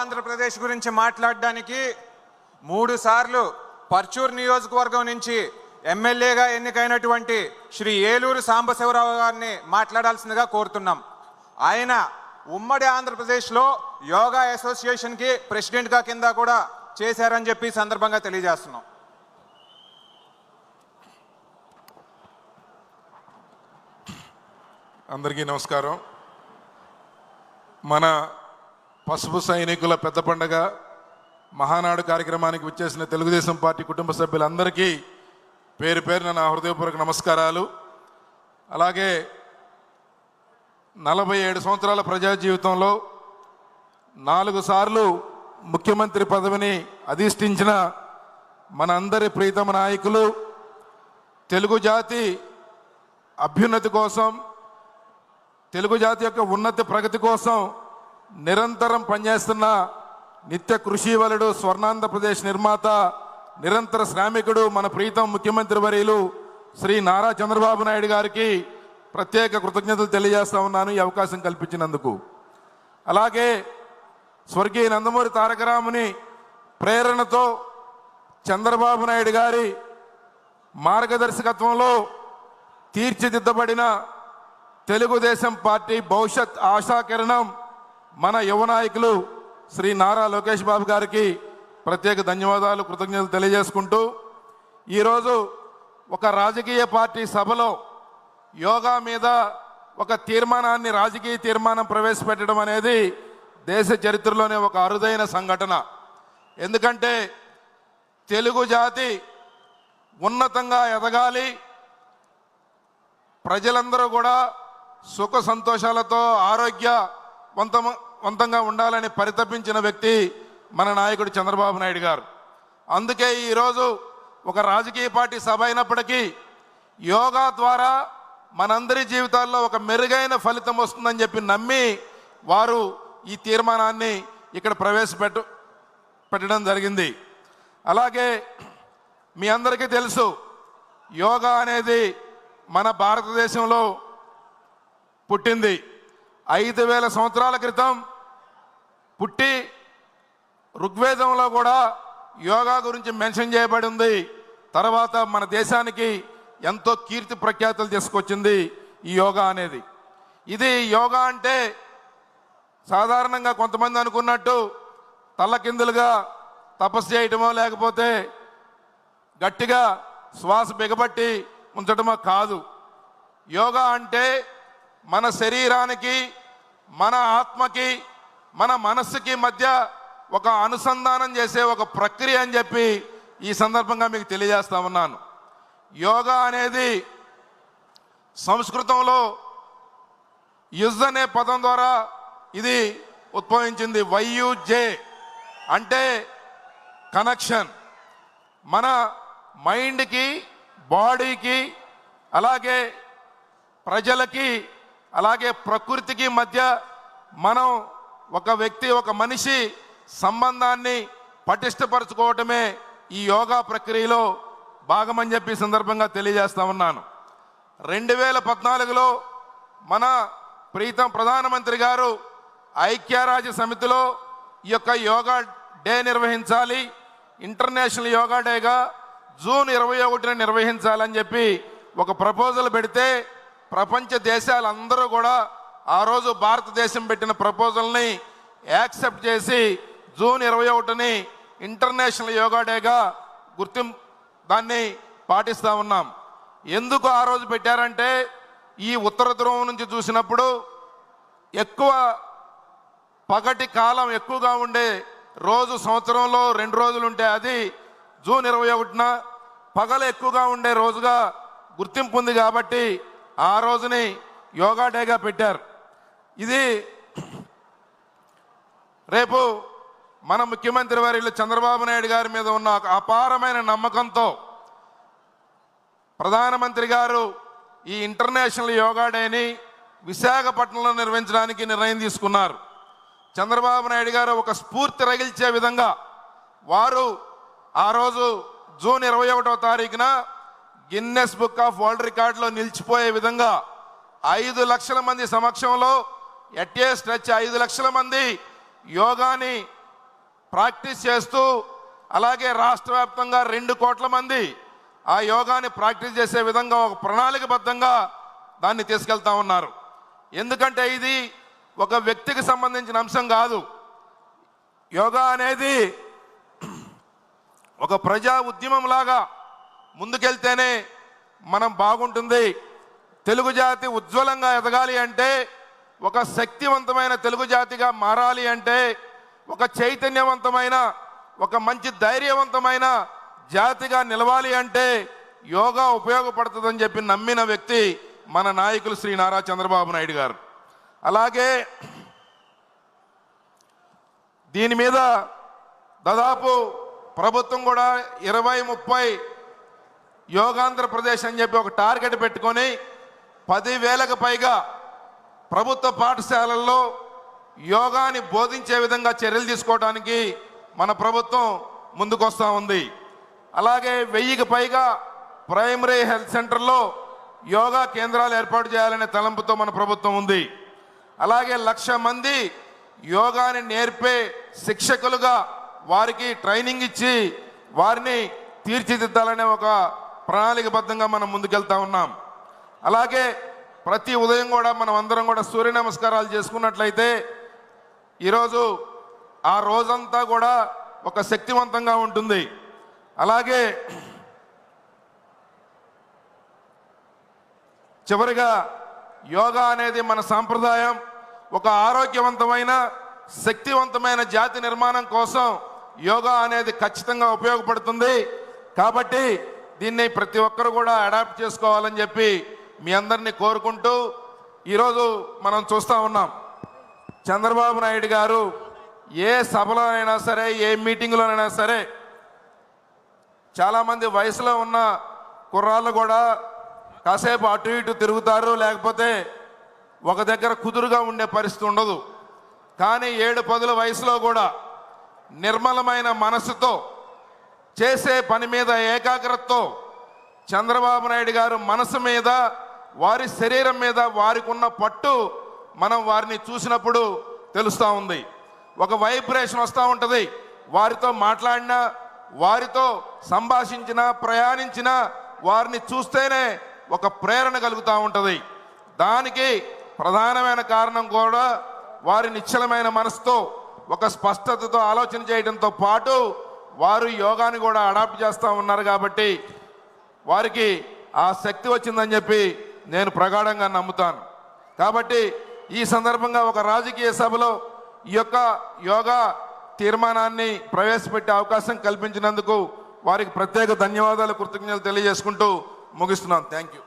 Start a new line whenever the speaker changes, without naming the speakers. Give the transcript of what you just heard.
ఆంధ్రప్రదేశ్ గురించి మాట్లాడడానికి మూడు సార్లు పర్చూర్ నియోజకవర్గం నుంచి ఎమ్మెల్యేగా ఎన్నికైనటువంటి శ్రీ ఏలూరు సాంబశివరావు గారిని మాట్లాడాల్సిందిగా కోరుతున్నాం. ఆయన ఉమ్మడి ఆంధ్రప్రదేశ్లో యోగా అసోసియేషన్కి ప్రెసిడెంట్గా కింద కూడా చేశారని చెప్పి సందర్భంగా తెలియజేస్తున్నాం.
అందరికీ నమస్కారం. మన పసుపు సైనికుల పెద్ద పండగ మహానాడు కార్యక్రమానికి వచ్చేసిన తెలుగుదేశం పార్టీ కుటుంబ సభ్యులందరికీ పేరు పేరున నా హృదయపూర్వక నమస్కారాలు. అలాగే నలభై ఏడు సంవత్సరాల ప్రజా జీవితంలో నాలుగు సార్లు ముఖ్యమంత్రి పదవిని అధిష్ఠించిన మన అందరి ప్రీతమ నాయకులు తెలుగు జాతి అభ్యున్నతి కోసం తెలుగు జాతి యొక్క ఉన్నతి ప్రగతి కోసం నిరంతరం పనిచేస్తున్న నిత్య కృషివలుడు స్వర్ణాంధ్రప్రదేశ్ నిర్మాత నిరంతర శ్రామికుడు మన ప్రీతం ముఖ్యమంత్రి వర్యులు శ్రీ నారా చంద్రబాబు నాయుడు గారికి ప్రత్యేక కృతజ్ఞతలు తెలియజేస్తా ఉన్నాను ఈ అవకాశం కల్పించినందుకు. అలాగే స్వర్గీయ నందమూరి తారకరాముని ప్రేరణతో చంద్రబాబు నాయుడు గారి మార్గదర్శకత్వంలో తీర్చిదిద్దబడిన తెలుగుదేశం పార్టీ భవిష్యత్ ఆశాకిరణం మన యువ నాయకులు శ్రీ నారా లోకేష్ బాబు గారికి ప్రత్యేక ధన్యవాదాలు కృతజ్ఞతలు తెలియజేసుకుంటూ ఈరోజు ఒక రాజకీయ పార్టీ సభలో యోగా మీద ఒక తీర్మానాన్ని రాజకీయ తీర్మానం ప్రవేశపెట్టడం అనేది దేశ చరిత్రలోనే ఒక అరుదైన సంఘటన. ఎందుకంటే తెలుగు జాతి ఉన్నతంగా ఎదగాలి ప్రజలందరూ కూడా సుఖ సంతోషాలతో ఆరోగ్య వంతమ వంతంగా ఉండాలని పరితపించిన వ్యక్తి మన నాయకుడు చంద్రబాబు నాయుడు గారు. అందుకే ఈరోజు ఒక రాజకీయ పార్టీ సభ అయినప్పటికీ యోగా ద్వారా మనందరి జీవితాల్లో ఒక మెరుగైన ఫలితం వస్తుందని చెప్పి నమ్మి వారు ఈ తీర్మానాన్ని ఇక్కడ ప్రవేశపెట్టు పెట్టడం జరిగింది. అలాగే మీ అందరికీ తెలుసు యోగా అనేది మన భారతదేశంలో పుట్టింది. ఐదు వేల సంవత్సరాల క్రితం పుట్టి ఋగ్వేదంలో కూడా యోగా గురించి మెన్షన్ చేయబడి ఉంది. తర్వాత మన దేశానికి ఎంతో కీర్తి ప్రఖ్యాతులు తీసుకొచ్చింది ఈ యోగా అనేది. ఇది యోగా అంటే సాధారణంగా కొంతమంది అనుకున్నట్టు తల్లకిందులుగా తపస్సు చేయటమో లేకపోతే గట్టిగా శ్వాస బిగబట్టి ఉంచటమో కాదు. యోగా అంటే మన శరీరానికి మన ఆత్మకి మన మనస్సుకి మధ్య ఒక అనుసంధానం చేసే ఒక ప్రక్రియ అని చెప్పి ఈ సందర్భంగా మీకు తెలియజేస్తా ఉన్నాను. యోగా అనేది సంస్కృతంలో యుజ్ అనే పదం ద్వారా ఇది ఉద్భవించింది. వైయుజే అంటే కనెక్షన్. మన మైండ్కి బాడీకి అలాగే ప్రజలకి అలాగే ప్రకృతికి మధ్య మనం ఒక వ్యక్తి ఒక మనిషి సంబంధాన్ని పటిష్టపరచుకోవటమే ఈ యోగా ప్రక్రియలో భాగమని చెప్పి సందర్భంగా తెలియజేస్తా ఉన్నాను. రెండు వేల పద్నాలుగులో మన ప్రీతం ప్రధానమంత్రి గారు ఐక్యరాజ్య సమితిలో ఈ యొక్క యోగా డే నిర్వహించాలి. ఇంటర్నేషనల్ యోగా డేగా జూన్ ఇరవై ఒకటిన నిర్వహించాలని చెప్పి ఒక ప్రపోజల్ పెడితే ప్రపంచ దేశాలందరూ కూడా ఆ రోజు భారతదేశం పెట్టిన ప్రపోజల్ని యాక్సెప్ట్ చేసి జూన్ ఇరవై ఒకటిని ఇంటర్నేషనల్ యోగా డేగా గుర్తిం దాన్ని పాటిస్తూ ఉన్నాం. ఎందుకు ఆ రోజు పెట్టారంటే ఈ ఉత్తర ధ్రువం నుంచి చూసినప్పుడు ఎక్కువ పగటి కాలం ఎక్కువగా ఉండే రోజు సంవత్సరంలో రెండు రోజులు ఉంటే అది జూన్ ఇరవై ఒకటిన పగలు ఎక్కువగా ఉండే రోజుగా గుర్తింపు ఉంది కాబట్టి ఆ రోజుని యోగా డేగా పెట్టారు. ఇది రేపు మన ముఖ్యమంత్రి వారి చంద్రబాబు నాయుడు గారి మీద ఉన్న ఒక అపారమైన నమ్మకంతో ప్రధానమంత్రి గారు ఈ ఇంటర్నేషనల్ యోగా డేని విశాఖపట్నంలో నిర్వహించడానికి నిర్ణయం తీసుకున్నారు. చంద్రబాబు నాయుడు గారు ఒక స్ఫూర్తి రగిల్చే విధంగా వారు ఆ రోజు జూన్ ఇరవై ఒకటో తారీఖున గిన్నెస్ బుక్ ఆఫ్ వరల్డ్ రికార్డులో నిలిచిపోయే విధంగా ఐదు లక్షల మంది సమక్షంలో ఎట్టే స్ట్రెచ్ ఐదు లక్షల మంది యోగాని ప్రాక్టీస్ చేస్తూ అలాగే రాష్ట్ర వ్యాప్తంగా రెండు కోట్ల మంది ఆ యోగాని ప్రాక్టీస్ చేసే విధంగా ఒక ప్రణాళికబద్ధంగా దాన్ని తీసుకెళ్తా ఉన్నారు. ఎందుకంటే ఇది ఒక వ్యక్తికి సంబంధించిన అంశం కాదు. యోగా అనేది ఒక ప్రజా ఉద్యమం లాగా ముందుకెళ్తేనే మనం బాగుంటుంది. తెలుగు జాతి ఉజ్వలంగా ఎదగాలి అంటే ఒక శక్తివంతమైన తెలుగు జాతిగా మారాలి అంటే ఒక చైతన్యవంతమైన ఒక మంచి ధైర్యవంతమైన జాతిగా నిలవాలి అంటే యోగా ఉపయోగపడుతుందని చెప్పి నమ్మిన వ్యక్తి మన నాయకులు శ్రీ నారా చంద్రబాబు నాయుడు గారు. అలాగే దీని మీద దాదాపు ప్రభుత్వం కూడా ఇరవై ముప్పై యోగాంధ్రప్రదేశ్ అని చెప్పి ఒక టార్గెట్ పెట్టుకొని పదివేలకు పైగా ప్రభుత్వ పాఠశాలల్లో యోగాని బోధించే విధంగా చర్యలు తీసుకోవడానికి మన ప్రభుత్వం ముందుకొస్తా ఉంది. అలాగే వెయ్యికి పైగా ప్రైమరీ హెల్త్ సెంటర్లో యోగా కేంద్రాలు ఏర్పాటు చేయాలనే తలంపుతో మన ప్రభుత్వం ఉంది. అలాగే లక్ష మంది యోగాని నేర్పే శిక్షకులుగా వారికి ట్రైనింగ్ ఇచ్చి వారిని తీర్చిదిద్దాలనే ఒక ప్రణాళికబద్ధంగా మనం ముందుకెళ్తా ఉన్నాం. అలాగే ప్రతి ఉదయం కూడా మనం అందరం కూడా సూర్య నమస్కారాలు చేసుకున్నట్లయితే ఈరోజు ఆ రోజంతా కూడా ఒక శక్తివంతంగా ఉంటుంది. అలాగే చివరిగా యోగా అనేది మన సాంప్రదాయం ఒక ఆరోగ్యవంతమైన శక్తివంతమైన జాతి నిర్మాణం కోసం యోగా అనేది ఖచ్చితంగా ఉపయోగపడుతుంది. కాబట్టి దీన్ని ప్రతి ఒక్కరు కూడా అడాప్ట్ చేసుకోవాలని చెప్పి మీ అందరినీ కోరుకుంటూ ఈరోజు మనం చూస్తూ ఉన్నాం. చంద్రబాబు నాయుడు గారు ఏ సభలోనైనా సరే ఏ మీటింగ్లోనైనా సరే చాలామంది వయసులో ఉన్న కుర్రాళ్ళు కూడా కాసేపు అటు ఇటు తిరుగుతారు లేకపోతే ఒక దగ్గర కుదురుగా ఉండే పరిస్థితి ఉండదు. కానీ ఏడు పదుల వయసులో కూడా నిర్మలమైన మనసుతో చేసే పని మీద ఏకాగ్రతతో చంద్రబాబు నాయుడు గారు మనసు మీద వారి శరీరం మీద వారికి ఉన్న పట్టు మనం వారిని చూసినప్పుడు తెలుస్తూ ఉంది. ఒక వైబ్రేషన్ వస్తూ ఉంటుంది. వారితో మాట్లాడినా వారితో సంభాషించిన ప్రయాణించిన వారిని చూస్తేనే ఒక ప్రేరణ కలుగుతూ ఉంటుంది. దానికి ప్రధానమైన కారణం కూడా వారి నిశ్చలమైన మనసుతో ఒక స్పష్టతతో ఆలోచన చేయడంతో పాటు వారు యోగాని కూడా అడాప్ట్ చేస్తూ ఉన్నారు కాబట్టి వారికి ఆ శక్తి వచ్చిందని చెప్పి నేను ప్రగాఢంగా నమ్ముతాను. కాబట్టి ఈ సందర్భంగా ఒక రాజకీయ సభలో ఈ యొక్క యోగా తీర్మానాన్ని ప్రవేశపెట్టే అవకాశం కల్పించినందుకు వారికి ప్రత్యేక ధన్యవాదాలు కృతజ్ఞతలు తెలియజేసుకుంటూ ముగిస్తున్నాను. Thank you